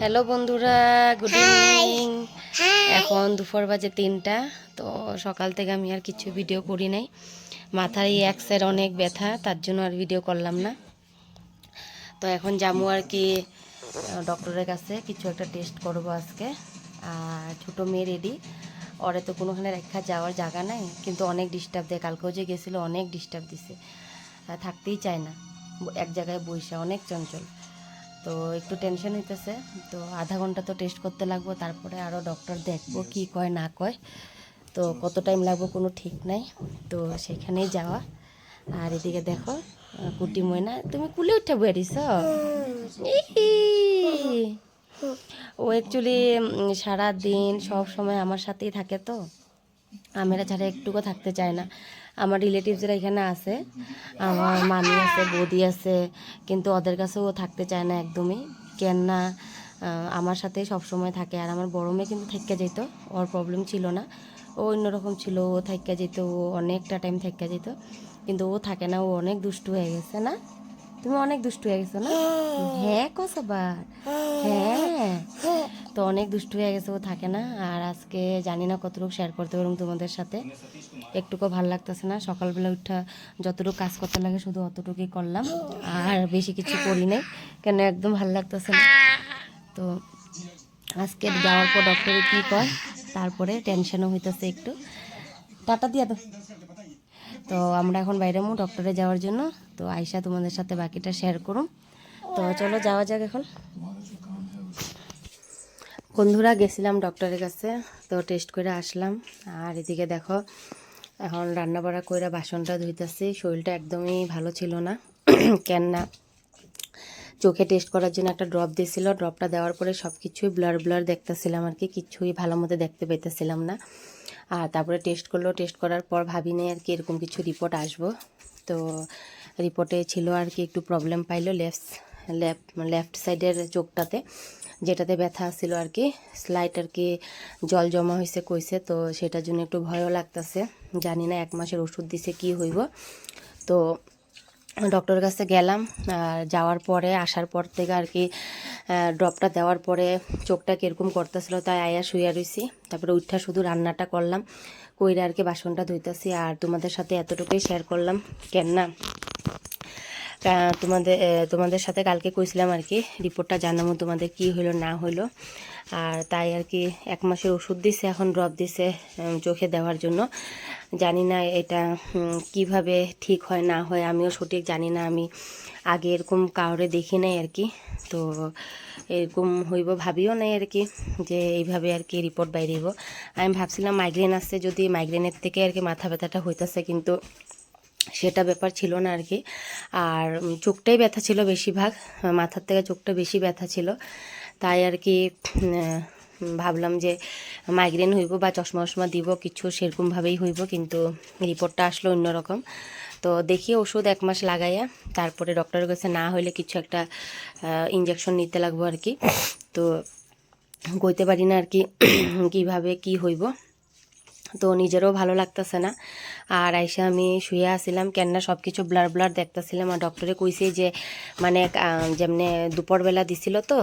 Hello বন্ধুরা good evening এখন দুপুর বাজে তিনটা তো সকাল থেকে আমি আর কিছু ভিডিও করি নাই। মাথার এই সাইড অনেক ব্যথা তার জন্য আর ভিডিও করলাম না। তো এখন যাব আর কি ডক্টরের কাছে কিছু একটা টেস্ট করব আজকে। আর ছোটো মেয়ে রেডি ওরে তো কোনোখানে রেখা যাওয়ার জায়গা নাই কিন্তু অনেক ডিস্টার্ব দেয়। কালকেও যে গেছিল অনেক ডিস্টার্ব দিছে। থাকতেই চায় না। এক জায়গায় বইসা অনেক চঞ্চল। তো একটু টেনশন হইতেছে। তো আধা ঘণ্টা তো টেস্ট করতে লাগবো তারপরে আরও ডক্টর দেখব কি কয় না কয়। তো কত টাইম লাগবো কোনো ঠিক নাই। তো সেখানেই যাওয়া। আর এদিকে দেখো কুটি ময়না তুমি কুলে উঠে বেরিয়েছ? ও অ্যাকচুয়ালি সারা দিন সব সময় আমার সাথেই থাকে তো। আমেরা ছাড়া একটুকু থাকতে চায় না। আমার রিলেটিভসরা এখানে আছে, আমার মামি আছে, বৌদি আছে, কিন্তু ওদের কাছেও থাকতে চায় না একদমই। কেন না আমার সাথেই সব সময় থাকে। আর আমার বড় মেয়ে কিন্তু থেকে যেত, ওর প্রবলেম ছিল না। ও অন্যরকম ছিল, ও থাইকা যেত, ও অনেকটা টাইম থাইকা যেত। কিন্তু ও থাকে না, ও অনেক দুষ্টু হয়ে গেছে, না? তুমি অনেক দুষ্টু হয়ে গেছো না? হ্যাঁ কসবার। হ্যাঁ। তো অনেক দুষ্টু হয়ে গেছে, ও থাকে না। আর আজকে জানি না কতটুকু শেয়ার করতে পারব তোমাদের সাথে। একটুকু ভালো লাগতেছে না। সকালবেলা উঠা যতটুকু কাজ করতে লাগে শুধু অতটুকুই করলাম। আর বেশি কিছু করি নাই। কেন একদম ভালো লাগতেছে না। তো আজকে যাওয়ার পর ডক্টরে কী কয়? তারপরে টেনশনও হইতেছে একটু। টাটা দিয়া তো তো আমরা এখন বাইরে মু ডক্টরে যাওয়ার জন্য। তো আয়সা তোমাদের সাথে বাকিটা শেয়ার করুম। তো চলো যাওয়া যাক এখন। বন্ধুরা, গেছিলাম ডক্টরের কাছে। তো টেস্ট করে আসলাম। আর এদিকে দেখো, এখন রান্না বাড়া করে বাসনটা ধুইতেছি। শরীরটা একদমই ভালো ছিল না। কেন না চোখে টেস্ট করার জন্য একটা ড্রপ দিয়েছিল। ড্রপটা দেওয়ার পরে সব কিছুই ব্লার ব্লার দেখতেছিলাম আর কি। কিছুই ভালো মতো দেখতে পেতেছিলাম না। আর তারপরে টেস্ট করল টেস্ট করার পর ভাবি নেই আর কি এরকম কিছু রিপোর্ট আসব। তো রিপোর্টে ছিল আর কি একটু প্রবলেম পাইলো লেফট লেফট লেফট সাইডের চোখটাতে, যেটাতে ব্যথা ছিল আর কি। স্লাইট আর কি জল জমা হয়েছে কইছে, তো সেটার জন্য একটু ভয়ও লাগতেছে। জানি না এক মাসের ওষুধ দিছে কি হইব। তো ডক্টরের কাছে গেলাম, আর যাওয়ার পরে, আসার পর থেকে আর কি ড্রপটা দেওয়ার পরে চোখটা কীরকম করতেছিল তাই আয়া শুয়ে রয়েছি তারপরে উঠা শুধু রান্নাটা করলাম, কইরা আর কি বাসনটা ধুইতেছি। আর তোমাদের সাথে এতটুকুই শেয়ার করলাম। কেন না? তোমাদের তোমাদের সাথে কালকে কইছিলাম আর কি, রিপোর্টটা জানাব তোমাদের কি হইল, না হইল। আর তাই আর কি এক মাসের ওষুধ দিছে, এখন ড্রপ দিছে চোখে দেওয়ার জন্য। জানি না এটা কীভাবে ঠিক হয়, না হয়, আমিও সঠিক জানি না, আমি আগে এরকম কাউরে দেখি নাই আর কি। তো এরকম হইব ভাবিও নাই আর কি, যে এইভাবে আর কি রিপোর্ট বাইরেব আমি ভাবছিলাম মাইগ্রেন আসছে, যদি মাইগ্রেনের থেকে আর কি মাথা ব্যথাটা হইতেছে, কিন্তু সেটা ব্যাপার ছিল না আর কি। আর চোখটাই ব্যথা ছিল বেশিরভাগ মাথার থেকে চোখটা বেশি ব্যথা ছিল। তাই আর কি ভাবলাম যে মাইগ্রেন হইব বা চশমা টশমা দিব, কিছু সেরকমভাবেই হইব, কিন্তু রিপোর্টটা আসলো অন্যরকম তো দেখি ওষুধ এক মাস লাগাইয়া, তারপরে ডক্টরের কাছে না হইলে কিছু একটা ইঞ্জেকশন নিতে লাগবো আর কি। তো কইতে পারি না আর কি, কীভাবে কি হইব। তো নিজেরও ভালো লাগতেছে না। আর আইসা আমি শুয়ে আসছিলাম কেননা সব কিছু ব্লার ব্লার দেখতেছিলাম আর ডক্টরে কইছে যে মানে যেমনি দুপুরবেলা দিছিল তো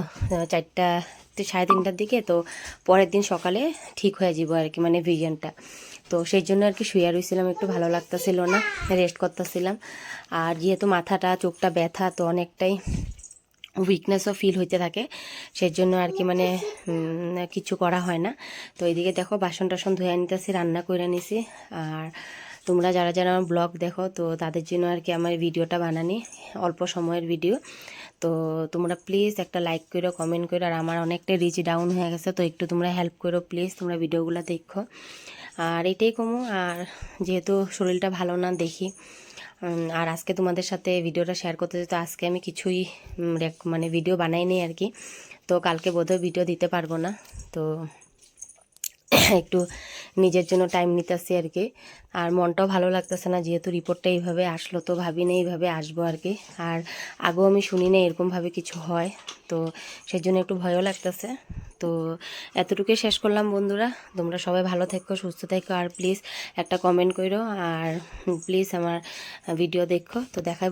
চারটা সাড়ে তিনটার দিকে, তো পরের দিন সকালে ঠিক হয়ে যাব আর কি মানে ভিজনটা তো সেই জন্য আর কি শুয়ে রয়েছিলাম একটু ভালো লাগতেছিল না রেস্ট করতেছিলাম। আর যেহেতু মাথাটা, চোখটা ব্যথা, তো অনেকটাই উইকনেসও ফিল হইতে থাকে। সেই জন্য আর কি মানে কিছু করা হয় না। তো এইদিকে দেখো বাসন টাসন ধুয়ে নিতেছি রান্না করে নিছি। আর তোমরা যারা যারা আমার ব্লগ দেখো, তো তাদের জন্য আর কি আমার ভিডিওটা বানানি, অল্প সময়ের ভিডিও তো তোমরা প্লিজ একটা লাইক করো কমেন্ট করো আর আমার অনেকটা রিচ ডাউন হয়ে গেছে। তো একটু তোমরা হেল্প করো প্লিজ তোমরা ভিডিওগুলো দেখো। আর এটাই কমো, আর যেহেতু শরীরটা ভালো না, দেখি। আর আজকে তোমাদের সাথে ভিডিওটা শেয়ার করতে তো আজকে আমি কিছুই মানে ভিডিও বানাইনি আর কি, তো কালকে বোধহয় ভিডিও দিতে পারব না, তো একটু নিজের জন্য টাইম নিতেছি আর কি আর মনটাও ভালো লাগতেছে না, যেহেতু রিপোর্টটা এইভাবে আসলো তো ভাবি না এইভাবে আসব আর কি আর আগেও আমি শুনি না এরকমভাবে কিছু হয়, তো সেই জন্য একটু ভয়ও লাগতেছে। তো এতটুকুই শেষ করলাম বন্ধুরা। তোমরা সবাই ভালো থেকো, সুস্থ থেকো, আর প্লিজ একটা কমেন্ট করো আর প্লিজ আমার ভিডিও দেখো। তো দেখা